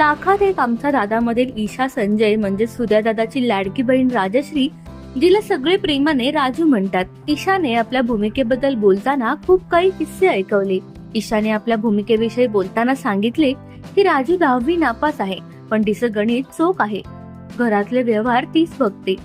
ताखात एक आमचा दादामधील ईशा संजय म्हणजे सूर्यादादाची लाडकी बहीण राजश्री जिला सगळे प्रेमाने राजू म्हणतात. ईशाने आपल्या भूमिकेबद्दल बोलताना खूप काही किस्से ऐकवले. ईशाने आपल्या भूमिकेविषयी बोलताना सांगितले की राजू दहावी नापास आहे पण तिचं गणित चोख आहे. घरातले व्यवहार तीच बघते.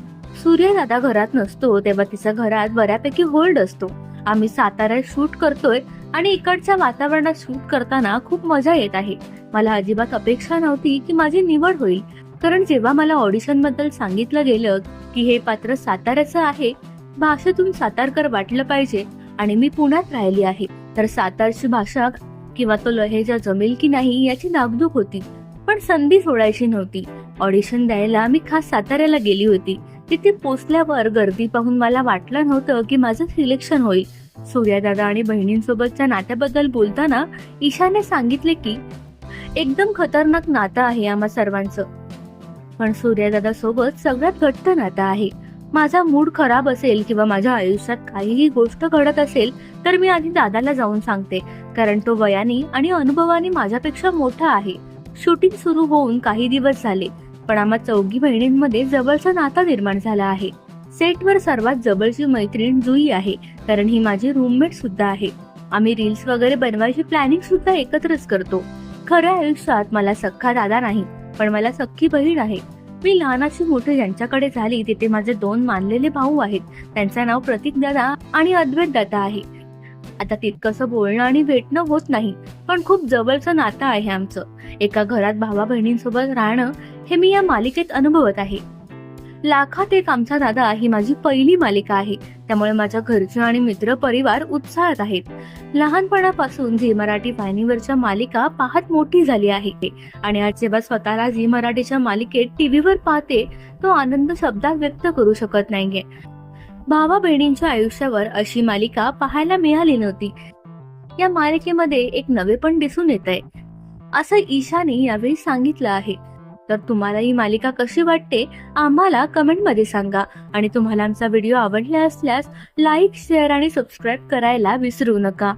सूर्यदादा घरात नसतो तेव्हा तिचा घरात बऱ्यापैकी होल्ड असतो. आम्ही साताऱ्यात शूट करतोय आणि इकडच्या वातावरणात शूट करताना खूप मजा येत आहे. मला अजिबात अपेक्षा नव्हती की माझी निवड होईल. कारण जेव्हा मला ऑडिशनबद्दल सांगितलं गेलं की हे पात्र साताऱ्याचं आहे भाषेतून सातारकर वाटलं पाहिजे आणि मी पुण्यात राहिली आहे. तर सातारची भाषा किंवा तो लहेजा जमेल की नाही याची नागदूक होती. पण संधी सोडायची नव्हती. ऑडिशन द्यायला मी खास साताऱ्याला गेली होती. तिथे पोचल्यावर गर्दी पाहून मला वाटलं नव्हतं की माझं सिलेक्शन होईल. सूर्यादादा आणि बहिणींसोबतच्या नात्याबद्दल बोलताना ईशाने सांगितले की एकदम खतरनाक नातं आहे आम्हा सर्वांचं. पण सूर्यादादा सोबत सगळ्यात घट्ट नातं आहे. माझा मूड खराब असेल किंवा माझ्या आयुष्यात काहीही गोष्ट घडत असेल तर मी आधी दादाला जाऊन सांगते. कारण तो वयाने आणि अनुभवाने माझ्यापेक्षा मोठा आहे. शूटिंग सुरू होऊन काही दिवस झाले पण आम्हा चौघी बहिणींमध्ये जवळचा नाता निर्माण झाला आहे. सेटवर सर्वात जवळची मैत्रीण जुई आहे कारण ही माझी रूममेट सुद्धा आहे. आम्ही रील्स वगैरे बनवायची प्लॅनिंग सुद्धा एकत्रच करतो. खऱ्या आयुष्यात मला सख्खा दादा नाही पण मला सख्खी बहीण आहे. मी लहानाची मोठी ज्यांच्याकडे झाली तिथे माझे दोन मानलेले भाऊ आहेत. त्यांचं नाव प्रतीक दादा आणि अद्वैत दादा आहे. आता तितकंसं बोलणं आणि भेटणं होत नाही पण खूप जवळचं नातं आहे आमचं. एका घरात भावा बहिणींसोबत राहणं हे मी या मालिकेत अनुभवत आहे. लाखात एक आमचा दादा ही माझी पहिली मालिका आहे. त्यामुळे माझ्या घरचे आणि मित्र परिवार उत्साहात आहेत. लहानपणापासून झी मराठी वाहिनीवरच्या मालिका पाहत मोठी झाली आहे. आणि आज जेव्हा स्वतःला झी मराठीच्या मालिकेत टीव्हीवर पाहते तो आनंद शब्दात व्यक्त करू शकत नाहीये. भावा बहिणींच्या आयुष्यावर अशी मालिका पाहायला मिळाली नव्हती. या मालिकेमध्ये एक नवे पण दिसून येत आहे असं ईशाने यावेळी सांगितलं आहे. तर तुम्हाला ही मालिका कशी वाटते आम्हाला कमेंटमध्ये सांगा. आणि तुम्हाला आमचा व्हिडिओ आवडला असल्यास लाईक शेअर आणि सबस्क्राईब करायला विसरू नका.